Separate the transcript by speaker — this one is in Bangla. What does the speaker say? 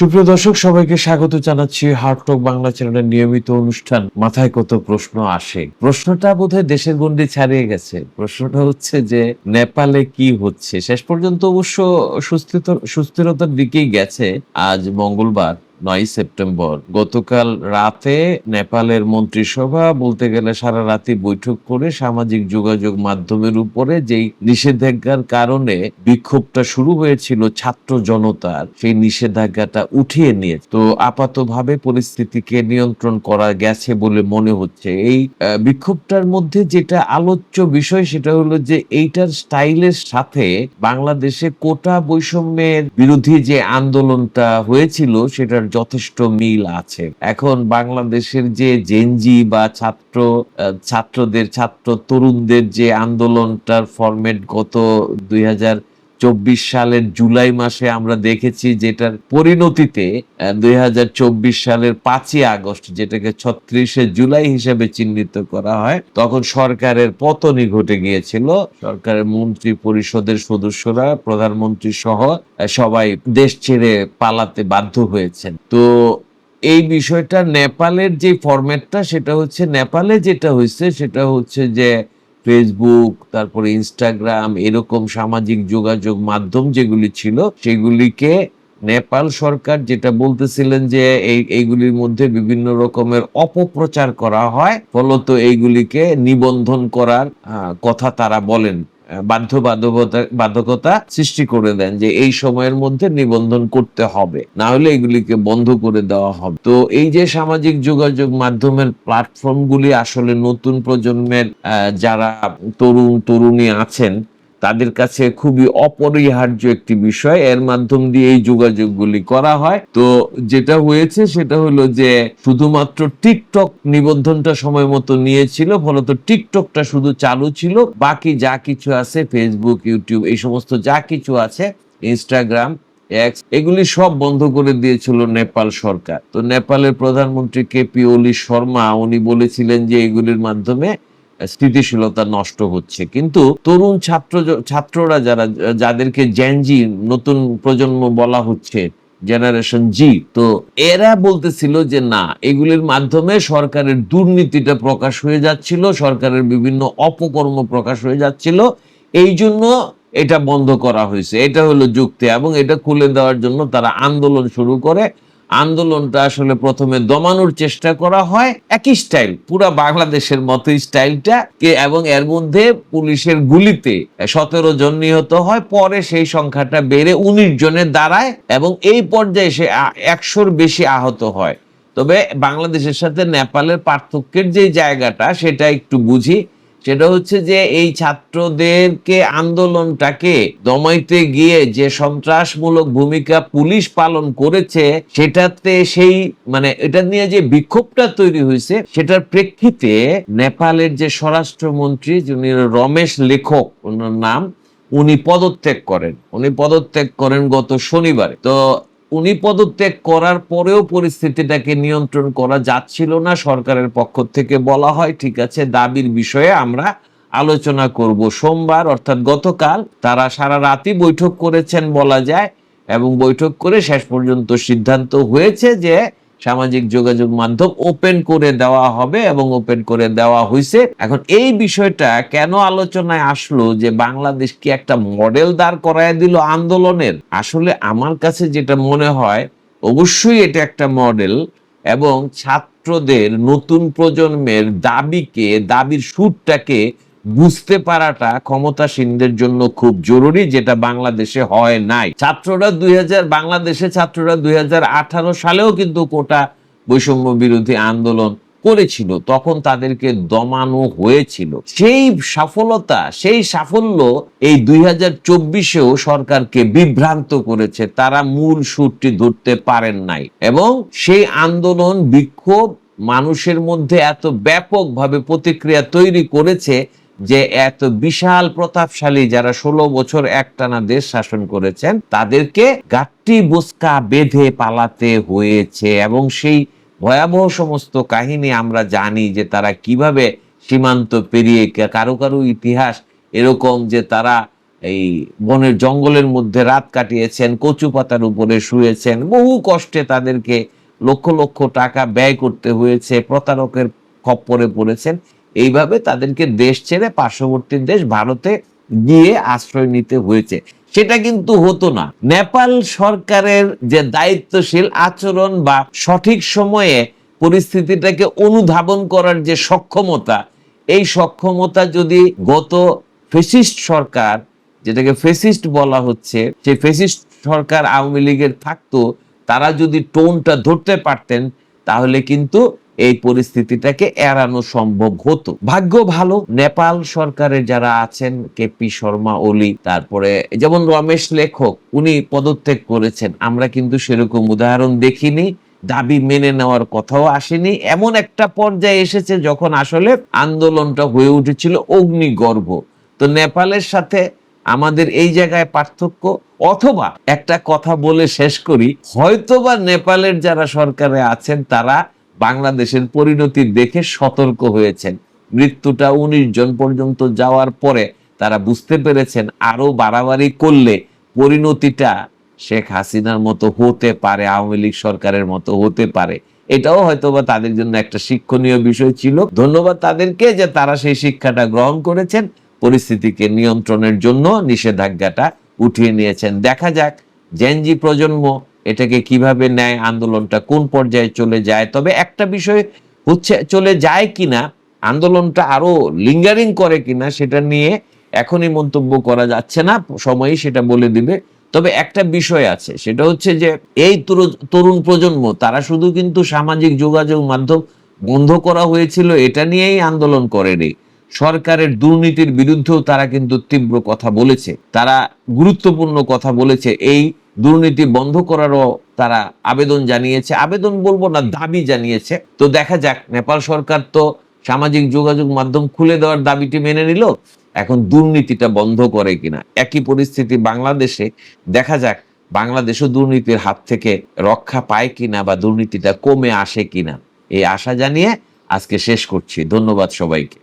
Speaker 1: সুপ্রিয় দর্শক, সবাইকে স্বাগত জানাচ্ছি হার্টক বাংলা চ্যানেলের নিয়মিত অনুষ্ঠান। মাথায় কত প্রশ্ন আসে? প্রশ্নটা বোধহয় দেশের গণ্ডি ছাড়িয়ে গেছে। প্রশ্নটা হচ্ছে যে, নেপালে কি হচ্ছে? শেষ পর্যন্ত অবশ্য সুস্থিরতার দিকেই গেছে। আজ মঙ্গলবার নয় সেপ্টেম্বর। গতকাল রাতে নেপালের মন্ত্রিসভা বলতে গেলে সারা রাতে বৈঠক করে সামাজিক যোগাযোগ মাধ্যমের উপরে যেই নিষেধাজ্ঞার কারণে বিক্ষোভটা শুরু হয়েছিল ছাত্র জনতার, সেই নিষেধাজ্ঞাটা উঠিয়ে নিয়ে। তো আপাতভাবে পরিস্থিতিকে নিয়ন্ত্রণ করা গেছে বলে মনে হচ্ছে। এই বিক্ষোভটার মধ্যে যেটা আলোচ্য বিষয় সেটা হলো যে এইটার স্টাইলের সাথে বাংলাদেশে কোটা বৈষম্যের বিরোধী যে আন্দোলনটা হয়েছিল সেটার যথেষ্ট মিল আছে। এখন বাংলাদেশের যে জেনজি বা ছাত্র ছাত্রদের, ছাত্র তরুণদের যে আন্দোলনটার ফরম্যাট গত দুই হাজার চব্বিশ সালের জুলাই মাসে আমরা দেখেছি যেটার পরিণতিতে দু হাজার চব্বিশ সালের পাঁচই আগস্ট, যেটাকে ছত্রিশে জুলাই হিসেবে চিহ্নিত করা হয়, তখন সরকারের পতনই ঘটে গিয়েছিল। সরকারের মন্ত্রী পরিষদের সদস্যরা, প্রধানমন্ত্রী সহ সবাই দেশ ছেড়ে পালাতে বাধ্য হয়েছেন। তো এই বিষয়টা নেপালের যে ফরম্যাটটা সেটা হচ্ছে নেপালে যেটা হয়েছে, সেটা হচ্ছে যে ফেসবুক তারপরে ইনস্টাগ্রাম এরকম সামাজিক যোগাযোগ মাধ্যম যেগুলি ছিল, সেগুলিকে নেপাল সরকার যেটা বলতেছিলেন যে এই, এইগুলির মধ্যে বিভিন্ন রকমের অপপ্রচার করা হয়, ফলত এইগুলিকে নিবন্ধন করার কথা তারা বলেন। বাধ্যবাধকতা, বাধকতা সৃষ্টি করে দেন যে এই সময়ের মধ্যে নিবন্ধন করতে হবে। না হলে এগুলিকে বন্ধ করে দেওয়া হবে। তো এই যে সামাজিক যোগাযোগ মাধ্যমের প্ল্যাটফর্মগুলি আসলে নতুন প্রজন্মের যারা তরুণ, তরুণী আছেন তাদের কাছে খুবই অপরিহার্য একটি বিষয়। এর মাধ্যম দিয়ে এই যোগাযোগগুলি করা হয়। তো যেটা হয়েছে সেটা হলো যে শুধুমাত্র টিকটক নিবন্ধনটা সময় মতো নিয়েছিল, ফলত টিকটকটা শুধু চালু ছিল। বাকি যা কিছু আছে ফেসবুক ইউটিউব এই সমস্ত যা কিছু আছে ইনস্টাগ্রাম এক্স এগুলি সব বন্ধ করে দিয়েছিল নেপাল সরকার। তো নেপালের প্রধানমন্ত্রী কেপি ওলি শর্মা, উনি বলেছিলেন যে এগুলির মাধ্যমে স্থিতিশীলতা নষ্ট হচ্ছে। কিন্তু তরুণ ছাত্র ছাত্ররা যারা, যাদেরকে জেনজি নতুন প্রজন্ম বলা হচ্ছে জেনারেশন জি তো এরা বলতেছিল যে না, এগুলির মাধ্যমে সরকারের দুর্নীতিটা প্রকাশ হয়ে যাচ্ছিল, সরকারের বিভিন্ন অপকর্ম প্রকাশ হয়ে যাচ্ছিল। এই জন্য এটা বন্ধ করা হয়েছে। এটা হলো যুক্তি এবং এটা খুলে দেওয়ার জন্য তারা আন্দোলন শুরু করে। আন্দোলনটা আসলে প্রথমে দমানোর চেষ্টা করা হয়। একই স্টাইল, পুরা বাংলাদেশের মতো স্টাইলটা। কে এবং এর মধ্যে পুলিশের গুলিতে সতেরো জন নিহত হয়। পরে সেই সংখ্যাটা বেড়ে উনিশ জনের দাঁড়ায় এবং এই পর্যায়ে সে একশোর বেশি আহত হয়। তবে বাংলাদেশের সাথে নেপালের পার্থক্যের যে জায়গাটা, সেটা একটু বুঝি। সেটা হচ্ছে যে এই ছাত্রদেরকে আন্দোলনটাকে দমাইতে গিয়ে যে সন্ত্রাসমূলক ভূমিকা পুলিশ পালন করেছে, সেটাতে সেই মানে এটা নিয়ে যে বিক্ষোভটা তৈরি হয়েছে, সেটার প্রেক্ষিতে নেপালের যে স্বরাষ্ট্রমন্ত্রী যিনি রমেশ লেখক, ওনার নাম, উনি পদত্যাগ করেন। উনি পদত্যাগ করেন গত শনিবারে। তো উনি পদত্যাগ করার পরেও পরিস্থিতিটাকে নিয়ন্ত্রণ করা যাচ্ছিল না সরকারের পক্ষ থেকে বলা হয়, ঠিক আছে, দাবির বিষয়ে আমরা আলোচনা করব। সোমবার, অর্থাৎ গতকাল, তারা সারা রাতি বৈঠক করেছেন বলা যায়, এবং বৈঠক করে শেষ পর্যন্ত সিদ্ধান্ত হয়েছে যে সামাজিক যোগাযোগ মাধ্যম ওপেন করে দেওয়া হবে এবং ওপেন করে দেওয়া হয়েছে এখন এই বিষয়টা কেন আলোচনায় আসলো যে বাংলাদেশ কি একটা মডেল দাঁড় করায় দিল আন্দোলনের? আসলে আমার কাছে যেটা মনে হয়, অবশ্যই এটা একটা মডেল এবং ছাত্রদের নতুন প্রজন্মের দাবিকে, দাবির সুরটাকে বুঝতে পারাটা ক্ষমতাসীনদের জন্য খুব জরুরি, যেটা বাংলাদেশে হয় নাই। ছাত্ররা দুই বাংলাদেশে ছাত্ররা দুই সালেও কিন্তু কোটা বৈষম্য বিরোধী আন্দোলন করেছিল, তখন তাদেরকে দমানো হয়েছিল। সেই সফলতা সেই সাফল্য এই দুই হাজার সরকারকে বিভ্রান্ত করেছে, তারা মূল সুরটি ধরতে পারেন নাই। এবং সেই আন্দোলন বিক্ষোভ মানুষের মধ্যে এত ব্যাপকভাবে প্রতিক্রিয়া তৈরি করেছে যে এত বিশাল প্রতাপশালী যারা ষোলো বছর একটানা দেশ শাসন করেছেন, তাদেরকে গাট্টি বুসকা বেঁধে পালাতে হয়েছে এবং সেই ভয়াবহ সমস্ত কাহিনী আমরা জানি যে তারা কীভাবে সীমান্ত পেরিয়ে কারও কারও ইতিহাস এরকম যে তারা এই বনের জঙ্গলের মধ্যে রাত কাটিয়েছেন কচু পাতার উপরে শুয়েছেন, বহু কষ্টে তাদেরকে লক্ষ লক্ষ টাকা ব্যয় করতে হয়েছে, প্রতারকের খপ্পরে পড়েছেন। এইভাবে তাদেরকে দেশ ছেড়ে পার্শ্ববর্তী দেশ ভারতে গিয়ে আশ্রয় নিতে হয়েছে। সেটা কিন্তু হতো না। নেপাল সরকারের যে দায়িত্বশীল আচরণ বা সঠিক সময়ে পরিস্থিতিটাকে অনুধাবন করার যে সক্ষমতা, এই সক্ষমতা যদি গত ফেসিস্ট সরকার, যেটাকে ফেসিস্ট বলা হচ্ছে, সেই ফেসিস্ট সরকার আওয়ামী লীগের থাকতো তারা যদি টোনটা ধরতে পারতেন, তাহলে কিন্তু এই পরিস্থিতিটাকে এড়ানো সম্ভব হতো। ভাগ্য ভালো, নেপাল সরকারের যারা আছেন, কেপি শর্মা ওলি তারপরে যেমন রমেশ লেখক, উনি পদত্যাগ করেছেন। আমরা কিন্তু সেরকম উদাহরণ দেখিনি, দাবি মেনে নেওয়ার কথাও আসেনি। এমন একটা পর্যায়ে এসেছে যখন আসলে আন্দোলনটা হয়ে উঠেছিল অগ্নিগর্ভ। তো নেপালের সাথে আমাদের এই জায়গায় পার্থক্য, অথবা একটা কথা বলে শেষ করি, হয়তোবা নেপালের যারা সরকারে আছেন, তারা বাংলাদেশের পরিণতি দেখে সতর্ক হয়েছেন। মৃত্যুটা উনিশ জন পর্যন্ত যাওয়ার পরে তারা বুঝতে পেরেছেন, আরও বাড়াবাড়ি করলে পরিণতিটা শেখ হাসিনার মতো হতে পারে, আওয়ামী লীগ সরকারের মতো হতে পারে। এটাও হয়তোবা তাদের জন্য একটা শিক্ষণীয় বিষয় ছিল। ধন্যবাদ তাদেরকে যে তারা সেই শিক্ষাটা গ্রহণ করেছেন। পরিস্থিতিকে নিয়ন্ত্রণের জন্য নিষেধাজ্ঞাটা উঠিয়ে নিয়েছেন। দেখা যাক জেনজি প্রজন্ম এটাকে কীভাবে নেয় আন্দোলনটা কোন পর্যায়ে চলে যায়। তবে একটা বিষয় হচ্ছে, চলে যায় কিনা, আন্দোলনটা আরও লিঙ্গারিং করে কিনা, সেটা নিয়ে এখনই মন্তব্য করা যাচ্ছে না, সময়ই সেটা বলে দিবে। তবে একটা বিষয় আছে, সেটা হচ্ছে যে এই তরু- তরুণ প্রজন্ম, তারা শুধু কিন্তু সামাজিক যোগাযোগ মাধ্যম বন্ধ করা হয়েছিল, এটা নিয়েই আন্দোলন করেনি। সরকারের দুর্নীতির বিরুদ্ধেও তারা কিন্তু তীব্র কথা বলেছে। তারা গুরুত্বপূর্ণ কথা বলেছে। এই দুর্নীতি বন্ধ করারও তারা আবেদন জানিয়েছে। আবেদন বলব না, দাবি জানিয়েছে। তো দেখা যাক, নেপাল সরকার তো সামাজিক যোগাযোগ মাধ্যম খুলে দেওয়ার দাবিটি মেনে নিল। এখন দুর্নীতিটা বন্ধ করে কিনা? একই পরিস্থিতি বাংলাদেশে। দেখা যাক, বাংলাদেশও দুর্নীতির হাত থেকে রক্ষা পায় কিনা বা দুর্নীতিটা কমে আসে কিনা। এই আশা জানিয়ে আজকে শেষ করছি। ধন্যবাদ সবাইকে।